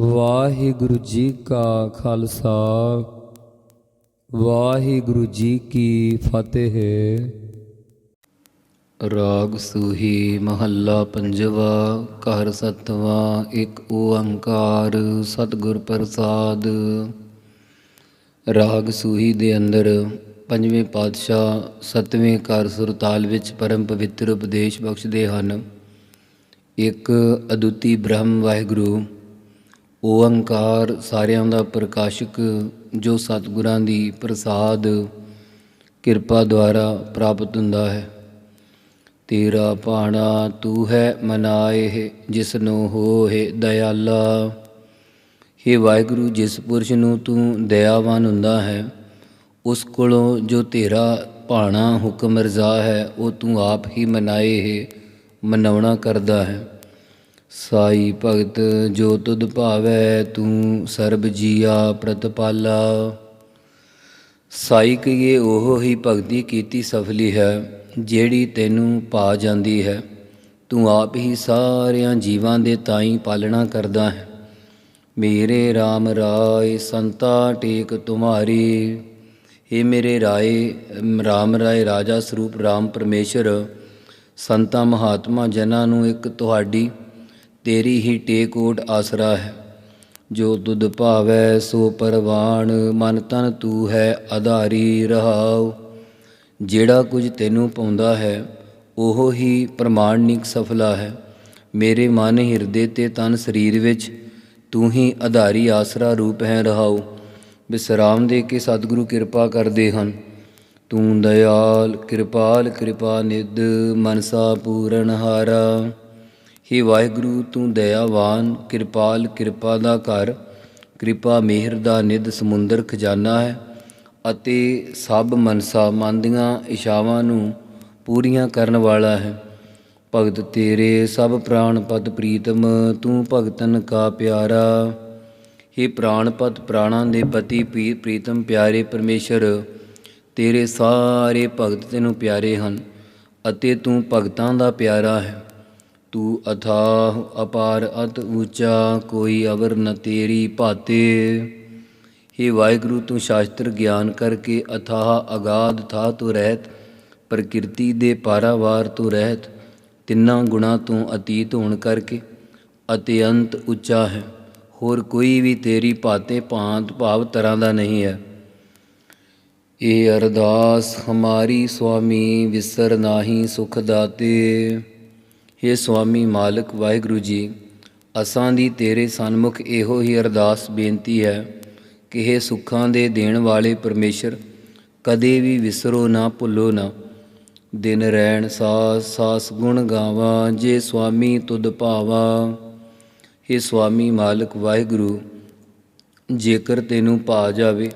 ਵਾਹਿਗੁਰੂ ਜੀ ਕਾ ਖਾਲਸਾ, ਵਾਹਿਗੁਰੂ ਜੀ ਕੀ ਫਤਿਹ। ਰਾਗ ਸੂਹੀ ਮਹੱਲਾ ਪੰਜਵਾ, ਘਰ ਸਤਵਾ, ਇੱਕ ਓੰਕਾਰ ਸਤਿਗੁਰ ਪ੍ਰਸਾਦ। ਰਾਗ ਸੂਹੀ ਦੇ ਅੰਦਰ ਪੰਜਵੇਂ ਪਾਤਸ਼ਾਹ ਸਤਵੇਂ ਘਰ ਸੁਰਤਾਲ ਵਿੱਚ ਪਰਮ ਪਵਿੱਤਰ ਉਪਦੇਸ਼ ਬਖਸ਼ਦੇ ਹਨ। ਇੱਕ ਅਦੁੱਤੀ ਬ੍ਰਹਮ ਵਾਹਿਗੁਰੂ ਓੰਕਾਰ ਸਾਰਿਆਂ ਦਾ ਪ੍ਰਕਾਸ਼ਕ, ਜੋ ਸਤਿਗੁਰਾਂ ਦੀ ਪ੍ਰਸਾਦ, ਕਿਰਪਾ ਦੁਆਰਾ ਪ੍ਰਾਪਤ ਹੁੰਦਾ ਹੈ। ਤੇਰਾ ਭਾਣਾ ਤੂੰ ਹੈ ਮਨਾਏ ਜਿਸ ਨੂੰ ਹੋਏ ਦਇਆਲਾ। हे ਵਾਹਿਗੁਰੂ, ਜਿਸ ਪੁਰਸ਼ ਨੂੰ ਤੂੰ ਦਇਆਵਾਨ ਹੁੰਦਾ ਹੈ, ਉਸ ਕੋਲੋਂ ਜੋ ਤੇਰਾ ਭਾਣਾ ਹੁਕਮ ਰਜ਼ਾ ਹੈ, ਉਹ ਤੂੰ ਆਪ ਹੀ ਮਨਾਏ ਹੈ ਮਨਾਉਣਾ ਕਰਦਾ ਹੈ। ਸਾਈ ਭਗਤ ਜੋ ਤੁਧ ਭਾਵੈ ਤੂੰ ਸਰਬ ਜੀਆ ਪ੍ਰਤਪਾਲਾ। ਸਾਈ ਕਹੀਏ, ਉਹ ਹੀ ਭਗਤੀ ਕੀਤੀ ਸਫਲੀ ਹੈ, ਜਿਹੜੀ ਤੈਨੂੰ ਪਾ ਜਾਂਦੀ ਹੈ। ਤੂੰ ਆਪ ਹੀ ਸਾਰਿਆਂ ਜੀਵਾਂ ਦੇ ਤਾਈ ਪਾਲਣਾ ਕਰਦਾ ਹੈ। ਮੇਰੇ RAM ਰਾਏ, ਸੰਤਾ ਟੇਕ ਤੁਮਾਰੀ। हे ਮੇਰੇ ਰਾਏ RAM ਰਾਏ, ਰਾਜਾ ਸਰੂਪ RAM ਪਰਮੇਸ਼ਰ, ਸੰਤਾਂ ਮਹਾਤਮਾ ਜਨਾਂ ਨੂੰ ਇੱਕ ਤੁਹਾਡੀ ਤੇਰੀ ਹੀ ਟੇਕ ਓਟ ਆਸਰਾ ਹੈ। ਜੋ ਦੁੱਧ ਭਾਵੈ, ਸੋ ਪਰਵਾਣ, ਮਨ ਤਨ ਤੂ ਹੈ, ਆਧਾਰੀ ਰਹਾਉ। ਜਿਹੜਾ ਕੁਝ ਤੈਨੂੰ ਪਾਉਂਦਾ ਹੈ, ਉਹ ਹੀ ਪ੍ਰਮਾਣਿਕ ਸਫਲਾ ਹੈ। ਮੇਰੇ ਮਨ ਹਿਰਦੇ ਤੇ ਤਨ ਸਰੀਰ ਵਿੱਚ ਤੂੰ ਹੀ ਆਧਾਰੀ ਆਸਰਾ ਰੂਪ ਹੈ ਰਹਾਉ। ਵਿਸਰਾਮ ਦੇ ਕੇ ਸਤਿਗੁਰੂ ਕਿਰਪਾ ਕਰਦੇ ਹਨ। ਤੂੰ ਦਇਆਲ, ਕਿਰਪਾਲ, ਕਿਰਪਾ ਨਿਧ, ਮਨਸਾ ਪੂਰਨ ਹਾਰਾ। ਹੇ ਵਾਹਿਗੁਰੂ, ਤੂੰ ਦਇਆਵਾਨ, ਕਿਰਪਾਲ ਕਿਰਪਾ ਦਾ ਘਰ, ਕਿਰਪਾ ਮਿਹਰ ਦਾ ਨਿਧ ਸਮੁੰਦਰ ਖਜ਼ਾਨਾ ਹੈ ਅਤੇ ਸਭ ਮਨਸਾ ਮਨ ਦੀਆਂ ਇਸ਼ਾਵਾਂ ਨੂੰ ਪੂਰੀਆਂ ਕਰਨ ਵਾਲਾ ਹੈ। ਭਗਤ ਤੇਰੇ ਸਭ ਪ੍ਰਾਣ ਪਦ ਪ੍ਰੀਤਮ, ਤੂੰ ਭਗਤਨ ਕਾ ਪਿਆਰਾ। हे ਪ੍ਰਾਣਪਤ ਪ੍ਰਾਣਾਂ ਦੇ ਪਤੀ ਪ੍ਰੀਤਮ ਪਿਆਰੇ ਪਰਮੇਸ਼ਰ, ਤੇਰੇ ਸਾਰੇ ਭਗਤ ਤੈਨੂੰ ਪਿਆਰੇ ਹਨ ਅਤੇ ਤੂੰ ਭਗਤਾਂ ਦਾ ਪਿਆਰਾ ਹੈ। ਤੂੰ ਅਥਾਹ ਅਪਾਰ ਅਤ ਉੱਚਾ ਕੋਈ ਅਵਰ ਨ ਤੇਰੀ ਭਾਤੇ। हे ਵਾਹਿਗੁਰੂ, ਤੂੰ ਸ਼ਾਸਤਰ ਗਿਆਨ ਕਰਕੇ ਅਥਾਹ ਅਗਾਧ ਥਾ ਤੂੰ ਰਹਿਤ, ਪ੍ਰਕਿਰਤੀ ਦੇ ਪਾਰਾਵਾਰ ਤੂੰ ਰਹਿਤ। ਤਿੰਨਾਂ ਗੁਣਾ ਤੋਂ ਅਤੀਤ ਹੋਣ ਕਰਕੇ ਅਤਿਅੰਤ ਉੱਚਾ ਹੈ। ਹੋਰ ਕੋਈ ਵੀ ਤੇਰੀ ਭਾਤੇ ਭਾਂਤ ਭਾਵ ਤਰ੍ਹਾਂ ਦਾ ਨਹੀਂ ਹੈ। ਇਹ ਅਰਦਾਸ ਹਮਾਰੀ ਸੁਆਮੀ ਵਿਸਰ ਨਾਹੀ ਸੁਖ ਦਾਤੇ। हे ਸੁਆਮੀ ਮਾਲਕ, ਵਾਹਿਗੁਰੂ ਜੀ, ਅਸਾਂ ਦੀ ਤੇਰੇ ਸਨਮੁਖ ਇਹੋ ਹੀ ਅਰਦਾਸ ਬੇਨਤੀ ਹੈ ਕਿ ਇਹ ਸੁੱਖਾਂ ਦੇ ਦੇਣ ਵਾਲੇ ਪਰਮੇਸ਼ਰ, ਕਦੇ ਵੀ ਵਿਸਰੋ ਨਾ, ਭੁੱਲੋ ਨਾ। ਦਿਨ ਰਹਿਣ ਸਾਸ ਸਾਸ ਗੁਣ ਗਾਵਾਂ, ਜੇ ਸੁਆਮੀ ਤੁਧ ਭਾਵਾ। हे ਸੁਆਮੀ ਮਾਲਕ, ਵਾਹਿਗੁਰੂ, ਜੇਕਰ ਤੈਨੂੰ ਭਾ ਜਾਵੇ,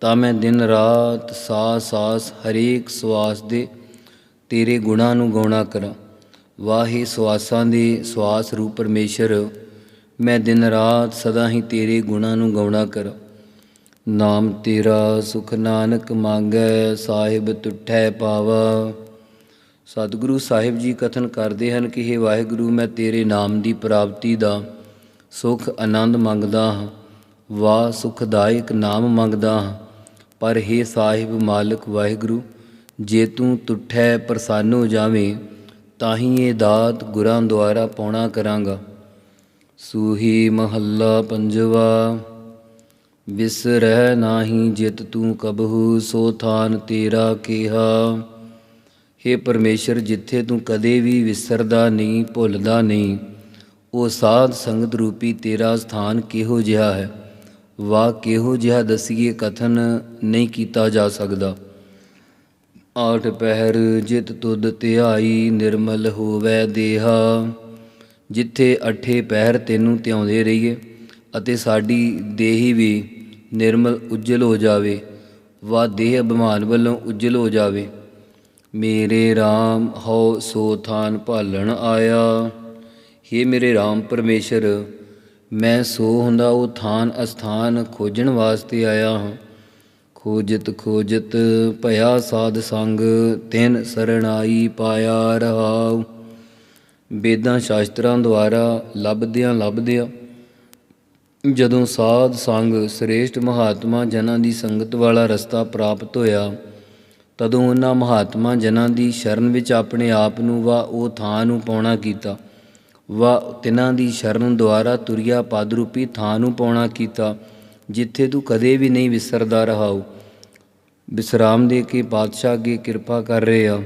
ਤਾਂ ਮੈਂ ਦਿਨ ਰਾਤ ਸਾਸ ਸਾਸ ਹਰੇਕ ਸਵਾਸ ਦੇ ਤੇਰੇ ਗੁਣਾਂ ਨੂੰ ਗਾਉਣਾ ਕਰਾਂ। ਵਾਹੇ ਸਵਾਸਾਂ ਦੇ ਸਵਾਸ ਰੂਪ ਪਰਮੇਸ਼ਰ, ਮੈਂ ਦਿਨ ਰਾਤ ਸਦਾ ਹੀ ਤੇਰੇ ਗੁਣਾਂ ਨੂੰ ਗਾਉਣਾ ਕਰ। ਨਾਮ ਤੇਰਾ ਸੁਖ ਨਾਨਕ ਮੰਗੈ, ਸਾਹਿਬ ਤੁਠੈ ਪਾਵਾ। ਸਤਿਗੁਰੂ ਸਾਹਿਬ ਜੀ ਕਥਨ ਕਰਦੇ ਹਨ ਕਿ हे ਵਾਹਿਗੁਰੂ, ਮੈਂ ਤੇਰੇ ਨਾਮ ਦੀ ਪ੍ਰਾਪਤੀ ਦਾ ਸੁਖ ਆਨੰਦ ਮੰਗਦਾ ਹਾਂ ਵਾ ਸੁਖਦਾਇਕ ਨਾਮ ਮੰਗਦਾ ਹਾਂ। ਪਰ हे ਸਾਹਿਬ ਮਾਲਕ ਵਾਹਿਗੁਰੂ, ਜੇ ਤੂੰ ਤੁਠੈ ਪ੍ਰਸੰਨ ਹੋ ਜਾਵੇਂ ਤਾਂ ਹੀ ਇਹ ਦਾਤ ਗੁਰਾਂ ਦੁਆਰਾ ਪਾਉਣਾ ਕਰਾਂਗਾ। ਸੂਹੀ ਮਹੱਲਾ ਪੰਜਵਾ ਵਿਸਰਹਿ ਨਾਹੀ ਜਿਤ ਤੂੰ ਕਬਹੂ, ਸੋ ਥਾਨ ਤੇਰਾ ਕਿਹਾ। हे ਪਰਮੇਸ਼ਰ, ਜਿੱਥੇ ਤੂੰ ਕਦੇ ਵੀ ਵਿਸਰਦਾ ਨਹੀਂ, ਭੁੱਲਦਾ ਨਹੀਂ, ਉਹ ਸਾਧ ਸੰਗਤ ਰੂਪੀ ਤੇਰਾ ਸਥਾਨ ਕਿਹੋ ਜਿਹਾ ਹੈ? ਵਾ ਕਿਹੋ ਜਿਹਾ ਦਸੀਏ ਕਥਨ ਨਹੀਂ ਕੀਤਾ ਜਾ ਸਕਦਾ। ਆਠ ਪਹਿਰ ਜਿਤ ਤੁਧ ਧਿਆਈ ਨਿਰਮਲ ਹੋਵੇ ਦੇਹਾ। ਜਿੱਥੇ ਅਠੇ ਪਹਿਰ ਤੈਨੂੰ ਧਿਆਉਂਦੇ ਰਹੀਏ ਅਤੇ ਸਾਡੀ ਦੇਹੀ ਵੀ ਨਿਰਮਲ ਉਜਲ ਹੋ ਜਾਵੇ ਵਾ ਦੇਹ ਅਭਿਮਾਨ ਵੱਲੋਂ ਉਜਲ ਹੋ ਜਾਵੇ। ਮੇਰੇ RAM ਹਉ ਸੋ ਥਾਨ ਭਾਲਣ ਆਇਆ। हे ਮੇਰੇ RAM ਪਰਮੇਸ਼ਰ, ਮੈਂ ਸੋ ਹੁੰਦਾ ਉਹ ਥਾਨ ਅਸਥਾਨ ਖੋਜਣ ਵਾਸਤੇ ਆਇਆ ਹਾਂ। ਖੋਜਤ ਖੋਜਤ ਭਇਆ ਸਾਧ ਸੰਗ ਤਿਨ ਸਰਣਾਈ ਪਾਇਆ ਰਹਾਉ। ਵੇਦਾਂ ਸ਼ਾਸਤਰਾਂ ਦੁਆਰਾ ਲੱਭਦਿਆਂ ਲੱਭਦਿਆਂ ਜਦੋਂ ਸਾਧ ਸੰਗ ਸ੍ਰੇਸ਼ਟ ਮਹਾਤਮਾ ਜਨਾਂ ਦੀ ਸੰਗਤ ਵਾਲਾ ਰਸਤਾ ਪ੍ਰਾਪਤ ਹੋਇਆ, ਤਦੋਂ ਉਹਨਾਂ ਮਹਾਤਮਾ ਜਨਾਂ ਦੀ ਸ਼ਰਨ ਵਿੱਚ ਆਪਣੇ ਆਪ ਨੂੰ ਵਾ ਉਹ ਥਾਂ ਨੂੰ ਪਾਉਣਾ ਕੀਤਾ। ਵਾ ਤਿਨਾਂ ਦੀ ਸ਼ਰਨ ਦੁਆਰਾ ਤੁਰਿਆ ਪਦ ਰੂਪੀ ਥਾਂ ਨੂੰ ਪਾਉਣਾ ਕੀਤਾ। ਜਿੱਥੇ ਤੂੰ ਕਦੇ ਵੀ ਨਹੀਂ ਵਿਸਰਦਾ ਰਹਾਉ। ਵਿਸਰਾਮ ਦੇ ਕੇ ਪਾਤਸ਼ਾਹ ਅੱਗੇ ਕਿਰਪਾ ਕਰ ਰਹੇ। ਆ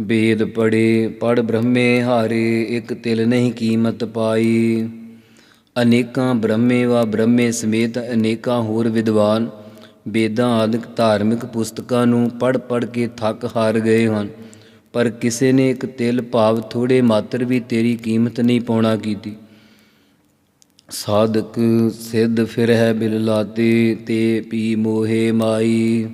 ਵੇਦ ਪੜੇ ਪੜ ਬ੍ਰਹਮੇ ਹਾਰੇ, ਇੱਕ ਤਿਲ ਨਹੀਂ ਕੀਮਤ ਪਾਈ। ਅਨੇਕਾਂ ਬ੍ਰਹਮੇ ਵਾ ਬ੍ਰਹਮੇ ਸਮੇਤ ਅਨੇਕਾਂ ਹੋਰ ਵਿਦਵਾਨ ਵੇਦਾਂ ਆਦਿਕ ਧਾਰਮਿਕ ਪੁਸਤਕਾਂ ਨੂੰ ਪੜ ਪੜ ਕੇ ਥੱਕ ਹਾਰ ਗਏ ਹਨ। ਪਰ ਕਿਸੇ ਨੇ ਇੱਕ ਤਿਲ ਭਾਵ ਥੋੜੇ ਮਾਤਰ ਵੀ ਤੇਰੀ ਕੀਮਤ ਨਹੀਂ ਪਾਉਣਾ ਕੀਤੀ। ਸਾਧਕ ਸਿੱਧ ਫਿਰ ਹੈ ਬਿਲ ਲਾਤੇ, ਤੇ ਪੀ ਮੋਹੇ ਮਾਈ।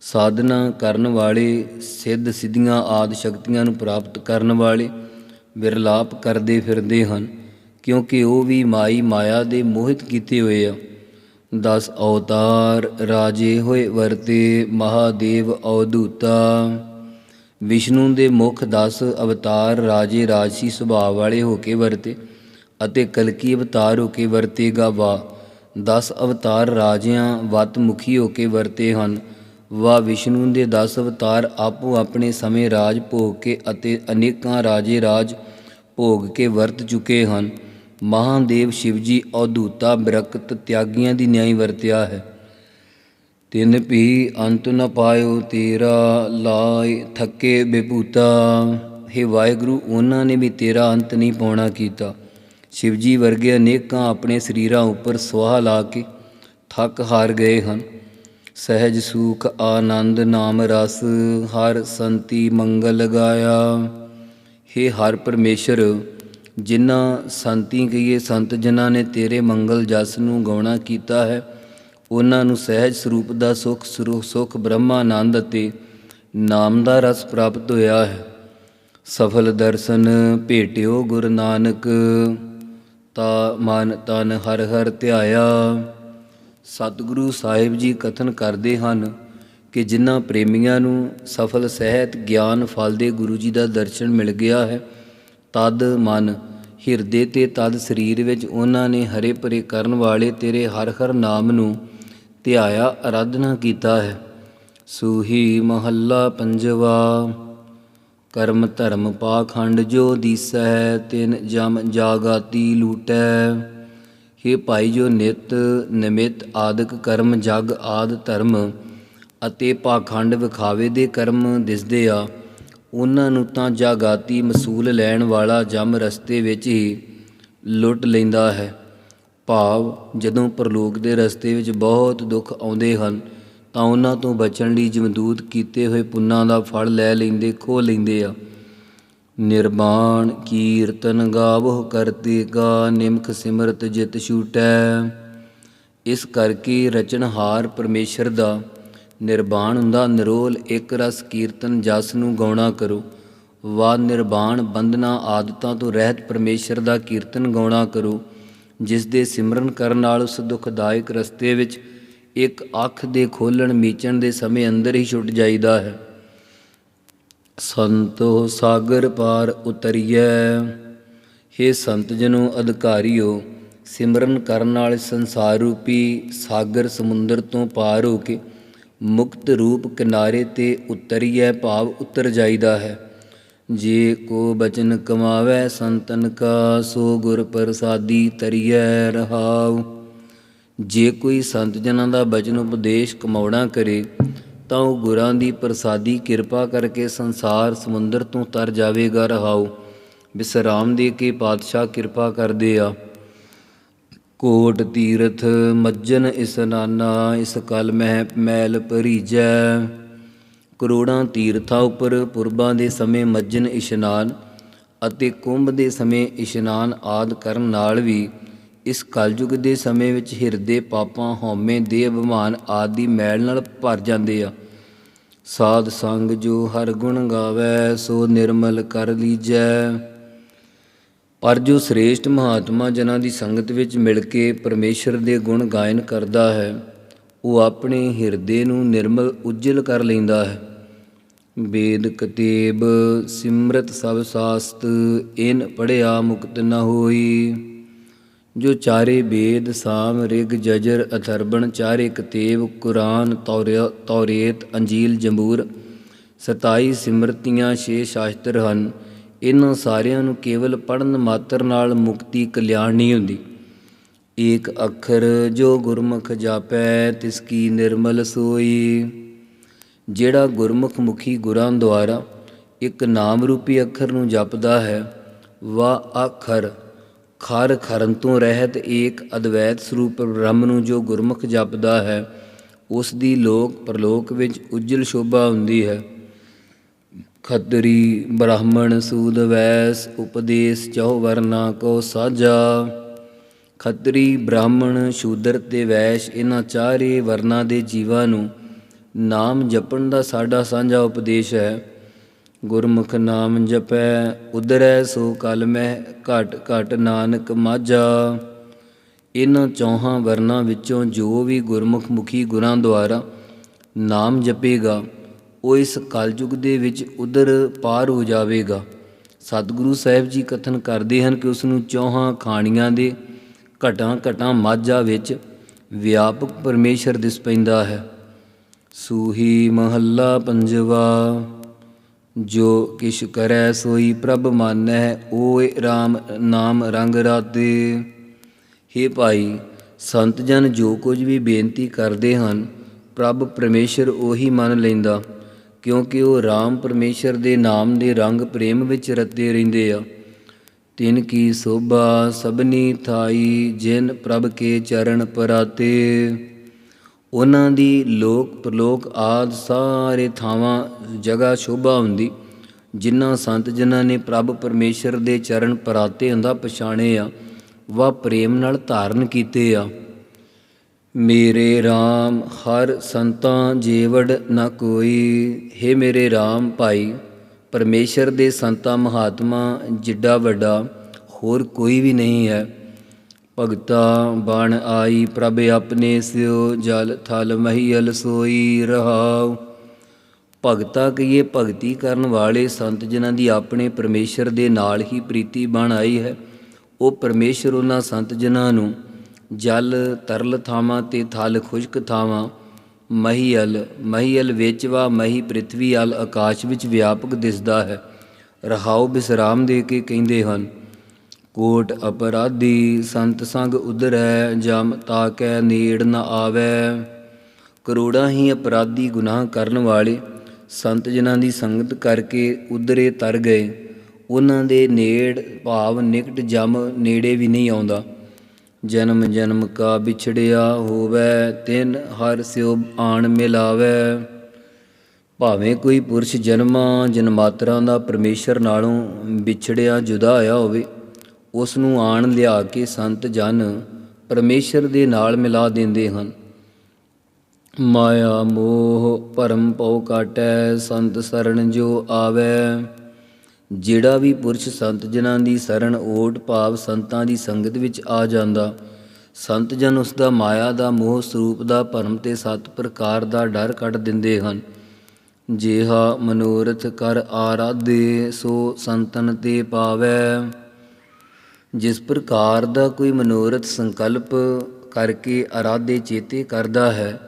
ਸਾਧਨਾ ਕਰਨ ਵਾਲੇ, ਸਿੱਧ ਸਿੱਧੀਆਂ ਆਦ ਸ਼ਕਤੀਆਂ ਨੂੰ ਪ੍ਰਾਪਤ ਕਰਨ ਵਾਲੇ ਵਿਰਲਾਪ ਕਰਦੇ ਫਿਰਦੇ ਹਨ, ਕਿਉਂਕਿ ਉਹ ਵੀ ਮਾਈ ਮਾਇਆ ਦੇ ਮੋਹਿਤ ਕੀਤੇ ਹੋਏ ਆ। ਦਸ ਅਵਤਾਰ ਰਾਜੇ ਹੋਏ ਵਰਤੇ, ਮਹਾਦੇਵ ਅਵਧੂਤਾ। ਵਿਸ਼ਨੂੰ ਦੇ ਮੁਖ 10 ਅਵਤਾਰ ਰਾਜੇ ਰਾਜਸੀ ਸੁਭਾਅ ਵਾਲੇ ਹੋ ਕੇ ਵਰਤੇ। ਅਤੇ ਕਲਕੀ ਅਵਤਾਰ ਹੋ ਕੇ ਵਰਤੇਗਾ ਵਾ 10 ਅਵਤਾਰ ਰਾਜਿਆਂ ਵਤ ਮੁਖੀ ਹੋ ਕੇ ਵਰਤੇ ਹਨ। ਵਾ ਵਿਸ਼ਨੂੰ ਦੇ 10 ਅਵਤਾਰ ਆਪੋ ਆਪਣੇ ਸਮੇਂ ਰਾਜ ਭੋਗ ਕੇ ਅਤੇ ਅਨੇਕਾਂ ਰਾਜੇ ਰਾਜ ਭੋਗ ਕੇ ਵਰਤ ਚੁੱਕੇ ਹਨ। ਮਹਾਦੇਵ ਸ਼ਿਵਜੀ ਅਵਧੂਤਾ ਬਰਕਤ ਤਿਆਗੀਆਂ ਦੀ ਨਿਆਈ ਵਰਤਿਆ ਹੈ। ਤਿੰਨ ਵੀ ਅੰਤ ਨ ਪਾਇਓ ਤੇਰਾ ਲਾਇ ਥੱਕੇ ਬਿਪੂਤਾ हे ਵਾਹਿਗੁਰੂ, ਉਹਨਾਂ ਨੇ ਵੀ ਤੇਰਾ ਅੰਤ ਨਹੀਂ ਪਾਉਣਾ ਕੀਤਾ। ਸ਼ਿਵਜੀ ਵਰਗੇ ਅਨੇਕਾਂ ਆਪਣੇ ਸਰੀਰਾਂ ਉੱਪਰ ਸੁਆਹ ਲਾ ਕੇ ਥੱਕ ਹਾਰ ਗਏ ਹਨ। ਸਹਿਜ ਸੁਖ ਆਨੰਦ ਨਾਮ ਰਸ, ਹਰ ਸੰਤੀ ਮੰਗਲ ਗਾਇਆ। हे ਹਰ ਪਰਮੇਸ਼ਰ, ਜਿਨ੍ਹਾਂ ਸੰਤੀ ਕਹੀਏ ਸੰਤ, ਜਿਨ੍ਹਾਂ ਨੇ ਤੇਰੇ ਮੰਗਲ ਜਸ ਨੂੰ ਗਾਉਣਾ ਕੀਤਾ ਹੈ, ਉਹਨਾਂ ਨੂੰ ਸਹਿਜ ਸਰੂਪ ਦਾ ਸੁਖ ਸਰੂਪ ਸੁਖ ਬ੍ਰਹਮਾਨੰਦ ਅਤੇ ਨਾਮ ਦਾ ਰਸ ਪ੍ਰਾਪਤ ਹੋਇਆ ਹੈ। ਸਫਲ ਦਰਸ਼ਨ ਭੇਟਿਓ ਗੁਰ ਨਾਨਕ। ਤਾ ਮਨ ਤਨ ਹਰ ਹਰ ਧਿਆਇਆ। ਸਤਿਗੁਰੂ ਸਾਹਿਬ ਜੀ ਕਥਨ ਕਰਦੇ ਹਨ ਕਿ ਜਿਨ੍ਹਾਂ ਪ੍ਰੇਮੀਆਂ ਨੂੰ ਸਫਲ ਸਹਿਤ ਗਿਆਨ ਫਲ ਦੇ ਗੁਰੂ ਜੀ ਦਾ ਦਰਸ਼ਨ ਮਿਲ ਗਿਆ ਹੈ, ਤਦ ਮਨ ਹਿਰਦੇ ਤੇ ਤਦ ਸਰੀਰ ਵਿੱਚ ਉਹਨਾਂ ਨੇ ਹਰੇ ਭਰੇ ਕਰਨ ਵਾਲੇ ਤੇਰੇ ਹਰ ਹਰ ਨਾਮ ਨੂੰ ਧਿਆਇਆ, ਅਰਾਧਨਾ ਕੀਤਾ ਹੈ। ਸੂਹੀ ਮਹੱਲਾ ਪੰਜਵਾ। ਕਰਮ ਧਰਮ ਪਾਖੰਡ ਜੋ ਦੀਸੈ, ਤਿਨ ਜਮ ਜਾਗਾਤੀ ਲੂਟੈ। ਹੇ ਭਾਈ ਜੋ ਨਿਤ ਨਿਮਿਤ ਆਦਿਕ ਕਰਮ ਜਗ ਆਦ ਧਰਮ, ਅਤੇ ਪਾਖੰਡ ਵਿਖਾਵੇ ਦੇ ਕਰਮ ਦਿਸਦੇ ਆ, ਉਹਨਾਂ ਨੂੰ ਤਾਂ ਜਾਗਾਤੀ ਮਸੂਲ ਲੈਣ ਵਾਲਾ ਜਮ ਰਸਤੇ ਵਿੱਚ ਹੀ ਲੁੱਟ ਲੈਂਦਾ ਹੈ। ਭਾਵ ਜਦੋਂ ਪ੍ਰਲੋਕ ਦੇ ਰਸਤੇ ਵਿੱਚ ਬਹੁਤ ਦੁੱਖ ਆਉਂਦੇ ਹਨ ਤਾਂ ਉਹਨਾਂ ਤੋਂ ਬਚਣ ਲਈ ਜਮਦੂਤ ਕੀਤੇ ਹੋਏ ਪੁੰਨਾਂ ਦਾ ਫਲ ਲੈ ਲੈਂਦੇ ਖੋ ਲੈਂਦੇ ਆ। ਨਿਰਵਾਣ ਕੀਰਤਨ ਗਾਵੋ ਕਰਤੇ ਕਾ ਨਿਮਖ ਸਿਮਰਤ ਜਿਤ ਛੂਟੈ। ਇਸ ਕਰਕੇ ਰਚਨਹਾਰ ਪਰਮੇਸ਼ਰ ਦਾ ਨਿਰਵਾਣ ਹੁੰਦਾ, ਨਿਰੋਲ ਇੱਕ ਰਸ ਕੀਰਤਨ ਜਸ ਨੂੰ ਗਾਉਣਾ ਕਰੋ। ਵਾ ਨਿਰਵਾਣ ਬੰਧਨਾ ਆਦਤਾਂ ਤੋਂ ਰਹਿਤ ਪਰਮੇਸ਼ਰ ਦਾ ਕੀਰਤਨ ਗਾਉਣਾ ਕਰੋ। ਜਿਸ ਦੇ ਸਿਮਰਨ ਕਰਨ ਨਾਲ ਉਸ ਦੁਖਦਾਇਕ ਰਸਤੇ ਵਿੱਚ ਇੱਕ ਅੱਖ ਦੇ ਖੋਲਣ ਮੀਚਣ ਦੇ ਸਮੇਂ ਅੰਦਰ ਹੀ ਛੁੱਟ ਜਾਈਦਾ ਹੈ। ਸੰਤੋ ਸਾਗਰ ਪਾਰ ਉਤਰੀਐ। हे ਸੰਤ ਜਨੋ ਅਧਿਕਾਰੀਓ, ਸਿਮਰਨ ਕਰਨ ਨਾਲ ਸੰਸਾਰ ਰੂਪੀ ਸਾਗਰ ਸਮੁੰਦਰ ਤੋਂ ਪਾਰ ਹੋ ਕੇ ਮੁਕਤ ਰੂਪ ਕਿਨਾਰੇ ਤੇ ਉਤਰੀਐ ਭਾਵ ਉਤਰ ਜਾਈਦਾ ਹੈ। ਜੇ ਕੋ ਬਚਨ ਕਮਾਵੇ ਸੰਤਨ ਕਾ, ਸੋ ਗੁਰ ਪ੍ਰਸਾਦੀ ਤਰੀਐ ਰਹਾਉ। ਜੇ ਕੋਈ ਸੰਤ ਜਨਾਂ ਦਾ ਬਚਨ ਉਪਦੇਸ਼ ਕਮਾਉਣਾ ਕਰੇ, ਤਾਂ ਉਹ ਗੁਰਾਂ ਦੀ ਪ੍ਰਸਾਦੀ ਕਿਰਪਾ ਕਰਕੇ ਸੰਸਾਰ ਸਮੁੰਦਰ ਤੋਂ ਤਰ ਜਾਵੇਗਾ ਰਹਾਉ। ਵਿਸਰਾਮ ਦੇ ਕੇ ਪਾਤਸ਼ਾਹ ਕਿਰਪਾ ਕਰਦੇ ਆ। ਕੋਟ ਤੀਰਥ ਮੱਜਨ ਇਸਨਾਨਾ ਇਸ ਕਲ ਮਹਿ ਮੈਲ ਭਰੀਜੈ। ਕਰੋੜਾਂ ਤੀਰਥਾਂ ਉੱਪਰ ਪੁਰਬਾਂ ਦੇ ਸਮੇਂ ਮੱਜਨ ਇਸ਼ਨਾਨ ਅਤੇ ਕੁੰਭ ਦੇ ਸਮੇਂ ਇਸ਼ਨਾਨ ਆਦ ਕਰਨ ਨਾਲ ਵੀ ਇਸ ਕਲਯੁਗ ਦੇ ਸਮੇਂ ਵਿੱਚ ਹਿਰਦੇ, ਪਾਪਾਂ, ਹਉਮੈ ਦੇ ਅਭਿਮਾਨ ਆਦਿ ਮੈਲ ਨਾਲ ਭਰ ਜਾਂਦੇ ਆ। ਸਾਧ ਸੰਗ ਜੋ ਹਰ ਗੁਣ ਗਾਵੇ, ਸੋ ਨਿਰਮਲ ਕਰ ਲੀਜੈ। ਪਰ ਜੋ ਸ੍ਰੇਸ਼ਟ ਮਹਾਤਮਾ ਜਨਾਂ ਦੀ ਸੰਗਤ ਵਿੱਚ ਮਿਲ ਕੇ ਪਰਮੇਸ਼ਰ ਦੇ ਗੁਣ ਗਾਇਨ ਕਰਦਾ ਹੈ, ਉਹ ਆਪਣੇ ਹਿਰਦੇ ਨੂੰ ਨਿਰਮਲ ਉਜਲ ਕਰ ਲੈਂਦਾ ਹੈ। ਵੇਦ ਕਤੇਬ ਸਿਮਰਤ ਸਭ ਸਾਸਤ, ਇਨ ਪੜਿਆ ਮੁਕਤ ਨ ਹੋਈ। ਜੋ ਚਾਰੇ ਵੇਦ, ਸਾਮ, ਰਿਗ, ਜਜਰ, ਅਥਰਬਣ, ਚਾਰੇ ਕਤੇਬ, ਕੁਰਾਨ ਤੌਰਿ- ਤੌਰੇਤ, ਅੰਜੀਲ, ਜੰਬੂਰ 27 ਸਿਮਰਤੀਆਂ, ਛੇ ਸ਼ਾਸਤਰ ਹਨ। ਇਹਨਾਂ ਸਾਰਿਆਂ ਨੂੰ ਕੇਵਲ ਪੜਨ ਮਾਤਰ ਨਾਲ ਮੁਕਤੀ, ਕਲਿਆਣ ਨਹੀਂ ਹੁੰਦੀ। ਏਕ ਅੱਖਰ ਜੋ ਗੁਰਮੁਖ ਜਾਪੈ, ਤਿਸ ਕੀ ਨਿਰਮਲ ਸੋਈ। ਜਿਹੜਾ ਗੁਰਮੁਖ ਮੁਖੀ ਗੁਰਾਂ ਦੁਆਰਾ ਇੱਕ ਨਾਮ ਰੂਪੀ ਅੱਖਰ ਨੂੰ ਜਪਦਾ ਹੈ ਵਾ ਅੱਖਰ। ਖਰ ਖਰਨ ਤੋਂ ਰਹਿਤ ਏਕ ਅਦਵੈਤ ਸਰੂਪ ਬ੍ਰਹਮ ਨੂੰ ਜੋ ਗੁਰਮੁਖ ਜਪਦਾ ਹੈ, ਉਸ ਦੀ ਲੋਕ ਪ੍ਰਲੋਕ ਵਿੱਚ ਉਜਲ ਸ਼ੋਭਾ ਹੁੰਦੀ ਹੈ। ਖੱਤਰੀ ਬ੍ਰਾਹਮਣ ਸੂਦ ਵੈਸ ਉਪਦੇਸ਼ ਚਹੁ ਵਰਨਾ ਕੋ ਸਾਜਾ ਖੱਤਰੀ ਬ੍ਰਾਹਮਣ ਸ਼ੂਦਰ ਤੇ ਵੈਸ਼ ਇਹਨਾਂ ਚਾਰੇ ਵਰਨਾ ਦੇ ਜੀਵਾਂ ਨੂੰ ਨਾਮ ਜਪਣ ਦਾ ਸਾਡਾ ਸਾਂਝਾ ਉਪਦੇਸ਼ ਹੈ। ਗੁਰਮੁਖ ਨਾਮ ਜਪੈ ਉਦਰੈ ਸੋ ਕਲ ਮਹਿ ਘਟ ਘਟ ਨਾਨਕ ਮਾਝਾ। ਇਹਨਾਂ ਚੌਹਾਂ ਵਰਨਾਂ ਵਿੱਚੋਂ ਜੋ ਵੀ ਗੁਰਮੁਖ ਮੁਖੀ ਗੁਰਾਂ ਦੁਆਰਾ ਨਾਮ ਜਪੇਗਾ, ਉਹ ਇਸ ਕਲਯੁਗ ਦੇ ਵਿੱਚ ਉਧਰ ਪਾਰ ਹੋ ਜਾਵੇਗਾ। ਸਤਿਗੁਰੂ ਸਾਹਿਬ ਜੀ ਕਥਨ ਕਰਦੇ ਹਨ ਕਿ ਉਸ ਨੂੰ ਚੌਹਾਂ ਖਾਣੀਆਂ ਦੇ ਘਟਾਂ ਘਟਾਂ ਮਾਝਾ ਵਿੱਚ ਵਿਆਪਕ ਪਰਮੇਸ਼ਰ ਦਿਸ ਪੈਂਦਾ ਹੈ। ਸੂਹੀ ਮਹੱਲਾ ਪੰਜਵਾ। ਜੋ ਕਿਛ ਕਰੈ ਸੋਈ ਪ੍ਰਭ ਮਾਨੈ, ਓਏ RAM ਨਾਮ ਰੰਗ ਰਾਤੇ। ਹੇ ਭਾਈ, ਸੰਤ ਜਨ ਜੋ ਕੁਝ ਵੀ ਬੇਨਤੀ ਕਰਦੇ ਹਨ, ਪ੍ਰਭ ਪਰਮੇਸ਼ਰ ਉਹੀ ਮੰਨ ਲੈਂਦਾ, ਕਿਉਂਕਿ ਉਹ RAM ਪਰਮੇਸ਼ਰ ਦੇ ਨਾਮ ਦੇ ਰੰਗ ਪ੍ਰੇਮ ਵਿੱਚ ਰਤੇ ਰਹਿੰਦੇ ਆ। ਤਿਨ ਕੀ ਸੋਭਾ ਸਭਨੀ ਥਾਈ, ਜਿਨ ਪ੍ਰਭ ਕੇ ਚਰਨ ਪਰਾਤੇ। ਉਹਨਾਂ ਦੀ ਲੋਕ ਪ੍ਰਲੋਕ ਆਦ ਸਾਰੇ ਥਾਵਾਂ ਜਗ੍ਹਾ ਸ਼ੋਭਾ ਹੁੰਦੀ। ਜਿਨ੍ਹਾਂ ਸੰਤ ਜਿਨ੍ਹਾਂ ਨੇ ਪ੍ਰਭ ਪਰਮੇਸ਼ਰ ਦੇ ਚਰਨ ਪਰਾਤੇ ਹੁੰਦਾ ਪਛਾਣੇ ਆ ਵਾ ਪ੍ਰੇਮ ਨਾਲ ਧਾਰਨ ਕੀਤੇ ਆ। ਮੇਰੇ RAM ਹਰ ਸੰਤਾਂ ਜੀਵੜ ਨਾ ਕੋਈ। हे ਮੇਰੇ RAM ਭਾਈ, ਪਰਮੇਸ਼ਰ ਦੇ ਸੰਤਾਂ ਮਹਾਤਮਾ ਜਿੱਡਾ ਵੱਡਾ, ਹੋਰ ਕੋਈ ਵੀ ਨਹੀਂ ਹੈ। ਭਗਤਾ ਬਣ ਆਈ ਪ੍ਰਭ ਆਪਣੇ ਸਿਓ ਜਲ ਥਲ ਮਹੀਲ ਸੋਈ ਰਹਾਉ। ਭਗਤਾ ਕਹੀਏ ਭਗਤੀ ਕਰਨ ਵਾਲੇ ਸੰਤ ਜਨਾਂ ਦੀ ਆਪਣੇ ਪਰਮੇਸ਼ਰ ਦੇ ਨਾਲ ਹੀ ਪ੍ਰੀਤੀ ਬਣ ਆਈ ਹੈ, ਉਹ ਪਰਮੇਸ਼ਰ ਉਹਨਾਂ ਸੰਤ ਜਨਾਂ ਨੂੰ ਜਲ ਤਰਲ ਥਾਵਾਂ ਤੇ ਥਲ ਖੁਸ਼ਕ ਥਾਵਾਂ, ਮਹੀਲ ਮਹੀਲ ਵਿੱਚ ਵਾ ਮਹੀ ਪ੍ਰਿਥਵੀ ਅਲ ਆਕਾਸ਼ ਵਿੱਚ ਵਿਆਪਕ ਦਿਸਦਾ ਹੈ, ਰਹਾਉ ਬਿਸਰਾਮ ਦੇ ਕੇ ਕਹਿੰਦੇ ਹਨ ਕੋਟ ਅਪਰਾਧੀ, ਸੰਤ ਸੰਗ ਉਧਰੈ, ਜਮ ਤਾਕੈ ਨੇੜ ਨ ਆਵੈ। ਕਰੋੜਾਂ ਹੀ ਅਪਰਾਧੀ ਗੁਨਾਹ ਕਰਨ ਵਾਲੇ ਸੰਤ ਜਨਾਂ ਦੀ ਸੰਗਤ ਕਰਕੇ ਉਧਰੇ ਤਰ ਗਏ, ਉਹਨਾਂ ਦੇ ਨੇੜ ਭਾਵ ਨਿਕਟ ਜਮ ਨੇੜੇ ਵੀ ਨਹੀਂ ਆਉਂਦਾ। ਜਨਮ ਜਨਮ ਕਾ ਵਿਛੜਿਆ ਹੋਵੇ, ਤਿਨ ਹਰ ਸਿਉ ਆਣ ਮਿਲਾਵੇ। ਭਾਵੇਂ ਕੋਈ ਪੁਰਸ਼ ਜਨਮਾਂ, ਜਨਮਾਤਰਾਂ ਦਾ ਪਰਮੇਸ਼ਰ ਨਾਲੋਂ ਵਿਛੜਿਆ ਜੁਦਾ ਹੋਇਆ ਹੋਵੇ ਉਸ ਨੂੰ ਆਣ ਲਿਆ ਕੇ ਸੰਤ ਜਨ ਪਰਮੇਸ਼ਰ ਦੇ ਨਾਲ ਮਿਲਾ ਦਿੰਦੇ ਹਨ। ਮਾਇਆ, ਮੋਹ, ਭਰਮ ਪਉ ਕਾਟੈ, ਸੰਤ ਸਰਣ ਜੋ ਆਵੇ। ਜਿਹੜਾ ਵੀ ਪੁਰਸ਼ ਸੰਤ ਜਨਾਂ ਦੀ ਸਰਣ ਓਟ ਭਾਵ ਸੰਤਾਂ ਦੀ ਸੰਗਤ ਵਿੱਚ ਆ ਜਾਂਦਾ, ਸੰਤ ਜਨ ਉਸ ਦਾ ਮਾਇਆ ਦਾ ਮੋਹ ਸਰੂਪ ਦਾ ਭਰਮ ਤੇ ਸੱਤ ਪ੍ਰਕਾਰ ਦਾ ਡਰ ਕੱਢ ਦਿੰਦੇ ਹਨ। ਜਿਹਾ ਮਨੋਰਥ ਕਰ ਆਰਾਧੇ, ਸੋ ਸੰਤਨ ਤੇ ਪਾਵੈ। ਜਿਸ ਪ੍ਰਕਾਰ ਦਾ ਕੋਈ ਮਨੋਰਥ ਸੰਕਲਪ ਕਰਕੇ ਅਰਾਧੇ ਚੇਤੇ ਕਰਦਾ ਹੈ,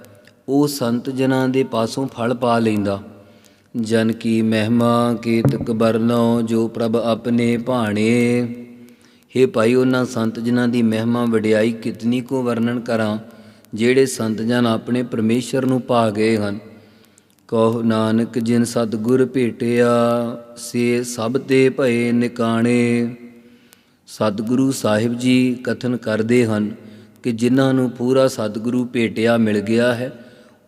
ਉਹ ਸੰਤ ਜਨਾਂ ਦੇ ਪਾਸੋਂ ਫਲ ਪਾ ਲੈਂਦਾ। ਜਨ ਕੀ ਮਹਿਮਾ ਕੀਤਕ ਬਰਨੋ ਜੋ ਪ੍ਰਭ ਆਪਣੇ ਭਾਣੇ। हे ਭਾਈ, ਉਹਨਾਂ ਸੰਤ ਜਨਾਂ ਦੀ ਮਹਿਮਾ ਵਡਿਆਈ ਕਿਤਨੀ ਕੋ ਵਰਣਨ ਕਰਾਂ, ਜਿਹੜੇ ਸੰਤ ਜਨ ਆਪਣੇ ਪਰਮੇਸ਼ਰ ਨੂੰ ਪਾ ਗਏ ਹਨ। ਕਹੋ ਨਾਨਕ, ਜਿਨ ਸਤਿਗੁਰ ਭੇਟਿਆ, ਸੇ ਸਭ ਤੇ ਭਏ ਨਿਕਾਣੇ। ਸਤਿਗੁਰੂ ਸਾਹਿਬ ਜੀ ਕਥਨ ਕਰਦੇ ਹਨ ਕਿ ਜਿਨ੍ਹਾਂ ਨੂੰ ਪੂਰਾ ਸਤਿਗੁਰੂ ਭੇਟਿਆ ਮਿਲ ਗਿਆ ਹੈ,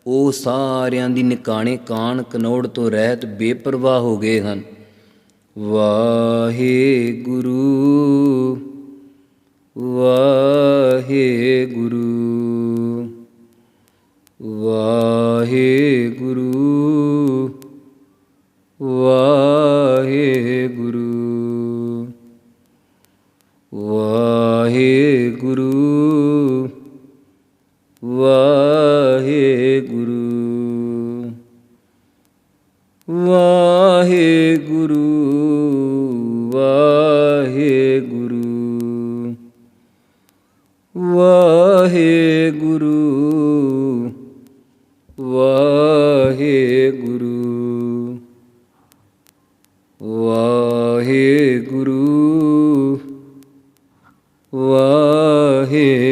ਉਹ ਸਾਰਿਆਂ ਦੀ ਨਿਕਾਣੇ ਕਾਣ ਕਨੋੜ ਤੋਂ ਰਹਿਤ ਬੇਪਰਵਾਹ ਹੋ ਗਏ ਹਨ। ਵਾਹਿਗੁਰੂ ਵਾਹਿਗੁਰੂ ਵਾਹਿਗੁਰੂ ਵਾਹਿਗੁਰੂ। ਵਾਹਿਗੁਰੂ ਵਾ